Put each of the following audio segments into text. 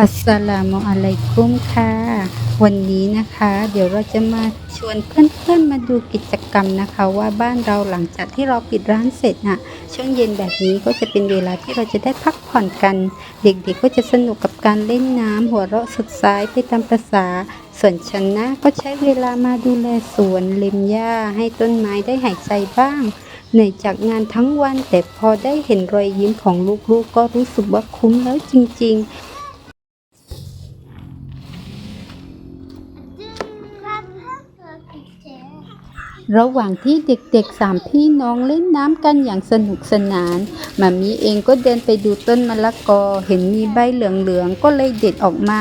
อัสสลามุอะลัยกุมค่ะ วันนี้นะคะ เดี๋ยวเราจะมาชวนเพื่อนๆมาดูกิจกรรมนะคะ ว่าบ้านเราหลังจากที่เราปิดร้านเสร็จน่ะช่วงเย็นแบบนี้ก็จะเป็นเวลาที่เราจะได้พักผ่อนกัน เด็กๆก็จะสนุกกับการเล่นน้ำหัวเราะสดใสไปตามประษาส่วนฉันนะก็ใช้เวลามาดูแลสวนเล็มหญ้าให้ต้นไม้ได้หายใจบ้างเหนื่อยจากงานทั้งวันแต่พอได้เห็นรอยยิ้มของลูกๆก็รู้สึกว่าคุ้มแล้วจริง ๆ ระหว่างที่เด็กๆสามพี่น้องเล่นน้ำกันอย่างสนุกสนานมามีเองก็เดินไปดูต้นมะละกอ เห็นมีใบเหลืองๆก็เลยเด็ดออกมา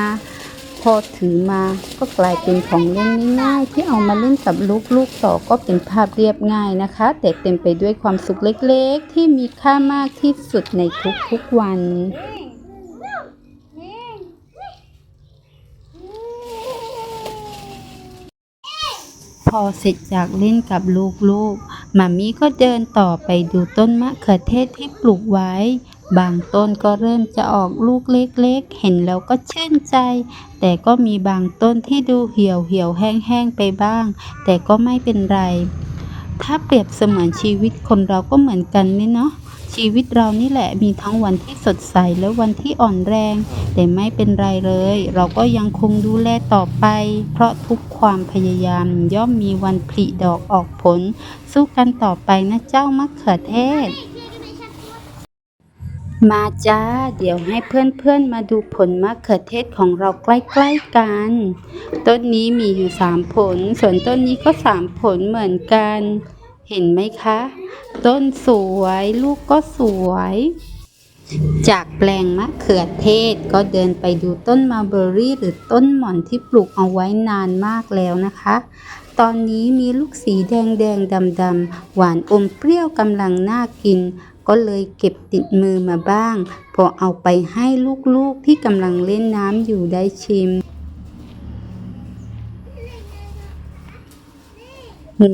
พอถือมาก็กลายเป็นของเล่นง่ายๆ ที่เอามาเล่นกับลูกๆต่อก็เป็นภาพเรียบง่ายนะคะ แต่เต็มไปด้วยความสุขเล็กๆ ที่มีค่ามากที่สุดในทุกๆวัน พอเสร็จจากเล่นกับลูกๆมามีก็เดินต่อไปดูต้นมะเขือเทศที่ปลูกไว้ บางต้นก็เริ่มจะออกลูกเล็กๆ เห็นแล้วก็ชื่นใจ แต่ก็มีบางต้นที่ดูเหี่ยวเหี่ยวแห้งๆไปบ้าง แต่ก็ไม่เป็นไร ถ้าเปรียบเสมือนชีวิตคนเราก็เหมือนกันนี่เนาะชีวิตเรานี่แหละมีทั้งวันที่สดใสและวันที่อ่อนแรง แต่ไม่เป็นไรเลย เราก็ยังคงดูแลต่อไป เพราะทุกความพยายามย่อมมีวันผลิดอกออกผล สู้กันต่อไปนะเจ้ามะเขือเทศ มาจ้า เดี๋ยวให้เพื่อนๆมาดูผลมะเขือเทศของเราใกล้ๆกัน ต้นนี้มีอยู่สามผล ส่วนต้นนี้ก็สามผลเหมือนกัน เห็นไหมคะ ต้นสวยลูกก็สวย จากแปลงมะเขือเทศก็เดินไปดูต้นมาเบอรี่ หรือต้นหม่อนที่ปลูกเอาไว้นานมากแล้วนะคะ ตอนนี้มีลูกสีแดงแดงดำดำๆหวานอมเปรี้ยวกำลังน่ากิน ก็เลยเก็บติดมือมาบ้าง พอเอาไปให้ลูกๆที่กำลังเล่นน้ำอยู่ได้ชิม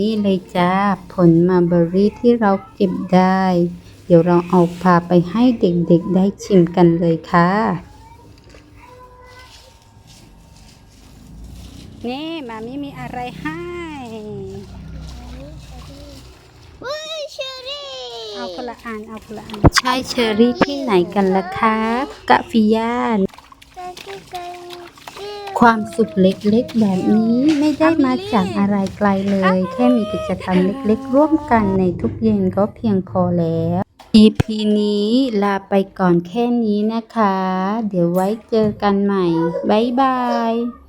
นี่เลยจ้า ผลมาเบอรี่ที่เราเก็บได้ เดี๋ยวเราเอาพาไปให้เด็กๆได้ชิมกันเลยค่ะ นี่มามีมีอะไรให้ ว้ยเชอรี่ เอาคนละอันเอาคนละอันใช่เชอรี่ที่ไหนกันล่ะคะกะฟิยานจะกินกันจิ้วความสุขเล็กๆ แบบนี้ไม่ได้มาจากอะไรไกลเลย แค่มีกิจกรรมเล็กๆ ร่วมกันในทุกเย็นก็เพียงพอแล้ว EP นี้ลาไปก่อนแค่นี้นะคะ เดี๋ยวไว้เจอกันใหม่ บ๊ายบาย